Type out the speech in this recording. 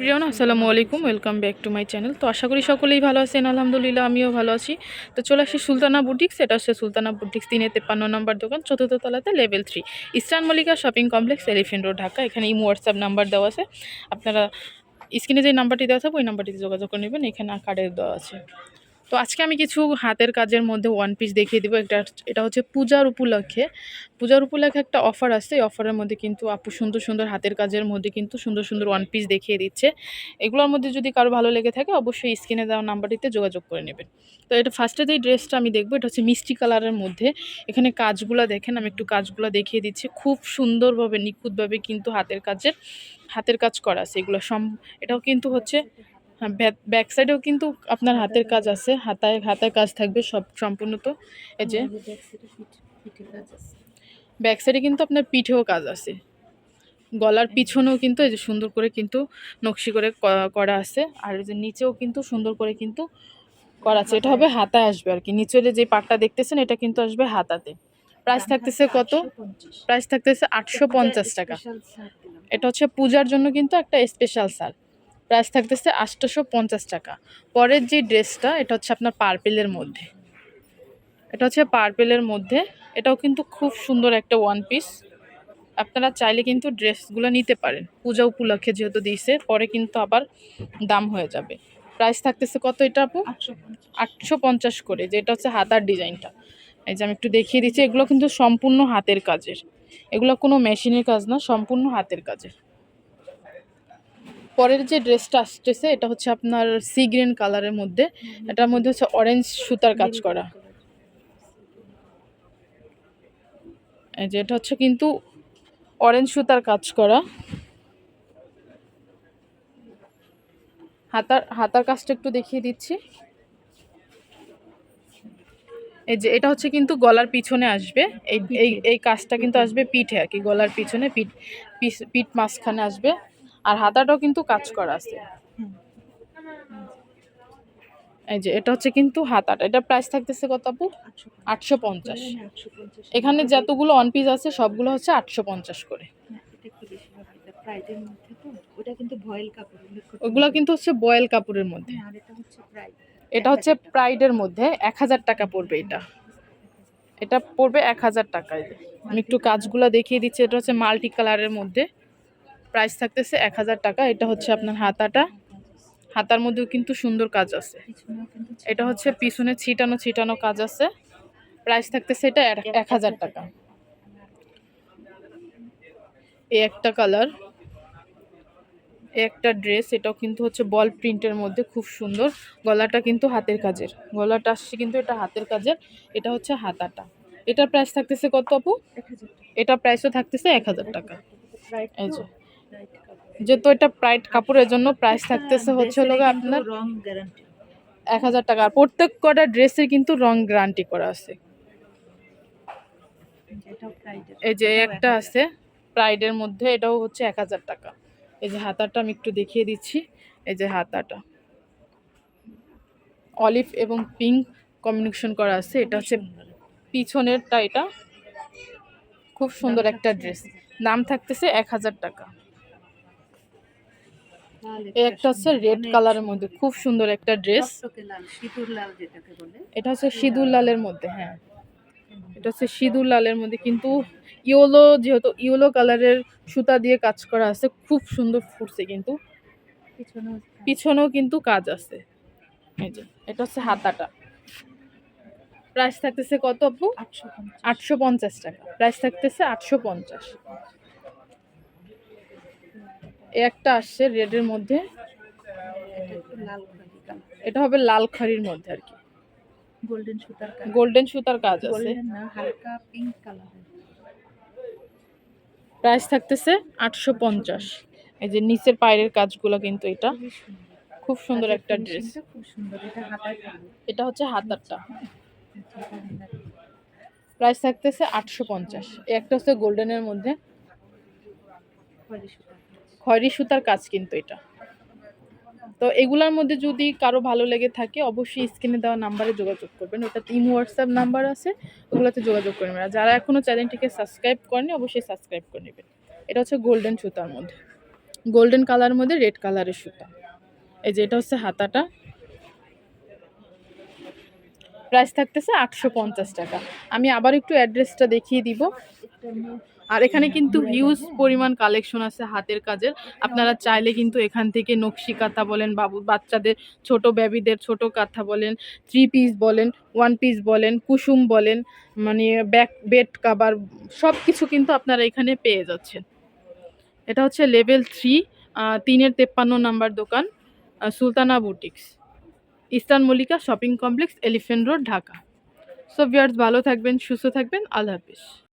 Everyone আসসালামু আলাইকুম welcome back to my channel তো আশা করি সকলেই ভালো আছেন, আলহামদুলিল্লাহ আমিও ভালো আছি। তো চলে আসি সুলতানা বুটিক্স এটা হচ্ছে সুলতানা বুটিক্স তিনে তেপ্পান্ন নম্বর দোকান, চতুর্থ তলাতে level three eastern Mallika shopping complex elephant road Dhaka, এখানে ইমো হোয়াটসঅ্যাপ নাম্বার দেওয়া আছে। আপনারা স্ক্রিনে যে নাম্বারটি দেওয়া আছে ওই নাম্বারটিতে যোগাযোগ করে নেবেন, এখানে কার্ডের দেওয়া আছে। তো আজকে আমি কিছু হাতের কাজের মধ্যে ওয়ান পিস দেখিয়ে দেবো। এটা এটা হচ্ছে পূজার উপলক্ষে। পূজার উপলক্ষে একটা অফার আসছে। এই অফারের মধ্যে কিন্তু আপু সুন্দর সুন্দর হাতের কাজের মধ্যে কিন্তু সুন্দর সুন্দর ওয়ান পিস দেখিয়ে দিচ্ছে। এগুলোর মধ্যে যদি কারও ভালো লেগে থাকে, অবশ্যই স্ক্রিনে দেওয়া নাম্বারটিতে যোগাযোগ করে নেবেন। তো এটা ফার্স্টে যে ড্রেসটা আমি দেখব। এটা হচ্ছে মিষ্টি কালারের মধ্যে। এখানে কাজগুলো দেখেন, আমি একটু কাজগুলো দেখিয়ে দিচ্ছি। খুব সুন্দরভাবে, নিখুঁতভাবে কিন্তু হাতের কাজের, হাতের কাজ করা আছে এগুলো সম এটাও কিন্তু হচ্ছে ব্যাক সাইডেও কিন্তু আপনার হাতের কাজ আছে হাতায় হাতায় কাজ থাকবে সব সম্পূর্ণত এই যে ব্যাক সাইডে কিন্তু আপনার পিঠেও কাজ আছে। গলার পিছনেও কিন্তু এই যে সুন্দর করে কিন্তু নকশি করে করা আছে আর এই যে নিচেও কিন্তু সুন্দর করে কিন্তু করা আছে। এটা হবে হাতায়। আসবে আর কি। নিচের যে পাটটা দেখতেছেন এটা কিন্তু আসবে হাতাতে। প্রাইস থাকতেছে কত? প্রাইস থাকতেছে আটশো পঞ্চাশ টাকা। এটা হচ্ছে পূজার জন্য কিন্তু একটা স্পেশাল সার প্রাইস থাকতেছে আটশোশো পঞ্চাশ টাকা। পরের যে ড্রেসটা, এটা হচ্ছে আপনার পার্পেলের মধ্যে। এটা হচ্ছে পার্পেলের মধ্যে। এটাও কিন্তু খুব সুন্দর একটা ওয়ান পিস আপনারা চাইলে কিন্তু ড্রেসগুলো নিতে পারেন। পূজা উপলক্ষে যেহেতু দিয়েছে, পরে কিন্তু আবার দাম হয়ে যাবে। প্রাইস থাকতেছে কত এটা আপু? আটশো পঞ্চাশ করে যেটা হচ্ছে হাতার ডিজাইনটা। এই যে আমি একটু দেখিয়ে দিচ্ছি, এগুলো কিন্তু সম্পূর্ণ হাতের কাজের। এগুলো কোনো মেশিনের কাজ না, সম্পূর্ণ হাতের কাজের। পরের যে ড্রেসটা আসতেছে, এটা হচ্ছে আপনার সি গ্রিন কালারের মধ্যে। এটার মধ্যে হচ্ছে অরেঞ্জ সুতার কাজ করা। এই যে এটা হচ্ছে কিন্তু অরেঞ্জ সুতার কাজ করা। হাতার হাতার কাজটা একটু দেখিয়ে দিচ্ছি। এই যে এটা হচ্ছে কিন্তু গলার পিছনে আসবে। এই এই কাজটা কিন্তু আসবে পিঠে আর কি, গলার পিছনে পিঠ পিঠ মাঝখানে আসবে। আর হাতাটাও কিন্তু কাজ করা আছে। এই যে, এটা হচ্ছে কিন্তু হাতাটা। এটা প্রাইস থাকতেছে কত আপু? আটশো পঞ্চাশ। এখানে যতগুলো অন পিস আছে, সবগুলো হচ্ছে আটশো পঞ্চাশ করে। ওগুলো কিন্তু হচ্ছে বয়েল কাপড়ের মধ্যে। এটা হচ্ছে প্রাইডের মধ্যে এক হাজার টাকা পড়বে এটা। এটা পড়বে এক হাজার টাকায়। আমি একটু কাজগুলো দেখিয়ে দিচ্ছি। এটা হচ্ছে মাল্টি কালারের মধ্যে। প্রাইস থাকতেছে এক হাজার টাকা। এটা হচ্ছে আপনার হাতাটা। হাতার মধ্যেও কিন্তু সুন্দর কাজ আছে। এটা হচ্ছে পিছনে ছিটানো ছিটানো কাজ আছে। প্রাইস থাকতেছে এটা এক- হাজার টাকা। এই একটা কালার একটা ড্রেস এটাও কিন্তু হচ্ছে বল প্রিন্টের মধ্যে খুব সুন্দর। গলাটা কিন্তু হাতের কাজের। গলাটা আসছে কিন্তু এটা হাতের কাজের। এটা হচ্ছে হাতাটা। এটার প্রাইস থাকতেছে কত আপু? এটা প্রাইসও থাকতেছে এক হাজার টাকা। এই যে। যেহেতু এটা প্রাইড কাপড়ের জন্য প্রাইস থাকতেছে হচ্ছে হলো আপনার রং গ্যারান্টি এক হাজার টাকা। আর প্রত্যেক কটা ড্রেসের কিন্তু রং গ্যারান্টি করা আছে। এই যে একটা আছে প্রাইডের মধ্যে এটাও হচ্ছে এক হাজার টাকা। এই যে হাতাটা আমি একটু দেখিয়ে দিচ্ছি। এই যে হাতাটা। অলিভ এবং পিঙ্ক কম্বিনেশন করা আছে। এটা হচ্ছে পিছনেরটা এটা। খুব সুন্দর একটা ড্রেস দাম থাকতেছে এক হাজার টাকা। একটা হচ্ছে রেড কালারের মধ্যে খুব সুন্দর একটা ড্রেস এটা হচ্ছে সিঁদুর লালের মধ্যে হ্যাঁ। এটা হচ্ছে সিঁদুর লালের মধ্যে কিন্তু ইয়েলো যেহেতু ইয়েলো কালারের সুতা দিয়ে কাজ করা আছে খুব সুন্দর ফুটছে কিন্তু। পিছনেও কিন্তু কাজ আছে। এই যে এটা হচ্ছে হাতাটা। প্রাইস থাকতেছে কত আপু? আটশো পঞ্চাশ। টাকা। প্রাইস থাকতেছে আটশো পঞ্চাশ। একটা আসছে রেডের মধ্যে। এটা হবে লাল খাড়ির মধ্যে আর কি। গোল্ডেন সুতার কালার গোল্ডেন সুতার কাজ আছে। হালকা পিঙ্ক কালারের প্রাইস থাকতেছে আটশো পঞ্চাশ। এই যে নিচের পায়ের কাজগুলো কিন্তু এটা। খুব সুন্দর একটা ড্রেস খুব সুন্দর। এটা হচ্ছে হাতারটা। আচ্ছা, প্রাইস থাকতেছে আটশো পঞ্চাশ। একটা হচ্ছে গোল্ডেনের মধ্যে। খয়েরি সুতার কাজ। কিন্তু এটা। তো এগুলার মধ্যে যদি কারও ভালো লেগে থাকে, অবশ্যই স্ক্রিনে দেওয়া নাম্বারে যোগাযোগ করবেন। ওটাতে ইমো, হোয়াটসঅ্যাপ নাম্বার আছে, ওগুলোতে যোগাযোগ করে নেবেন। আর যারা এখনও চ্যানেলটিকে সাবস্ক্রাইব করেনি অবশ্যই সাবস্ক্রাইব করে নেবেন। এটা হচ্ছে গোল্ডেন সুতার মধ্যে। গোল্ডেন কালার মধ্যে রেড কালারের সুতা। এই যে এটা হচ্ছে হাতাটা। প্রাইস থাকতেছে আটশো পঞ্চাশ টাকা। আমি আবার একটু অ্যাড্রেসটা দেখিয়ে দিব। আর এখানে কিন্তু হিউজ পরিমাণ কালেকশন আছে হাতের কাজের। আপনারা চাইলে কিন্তু এখান থেকে নকশি কাঁথা বলেন, বাবু, বাচ্চাদের ছোট বেবিদের ছোট কাঁথা বলেন থ্রি পিস বলেন ওয়ান পিস বলেন, কুসুম বলেন মানে ব্যাক বেড কাবার সব কিছু কিন্তু আপনারা এখানে পেয়ে যাচ্ছেন। এটা হচ্ছে লেভেল থ্রি তিনের তেপ্পান্ন নাম্বার দোকান Sultana boutiques eastern Mallika shopping complex elephant road Dhaka. So viewers ভালো থাকবেন, সুস্থ থাকবেন, আল্লাহ হাফিজ।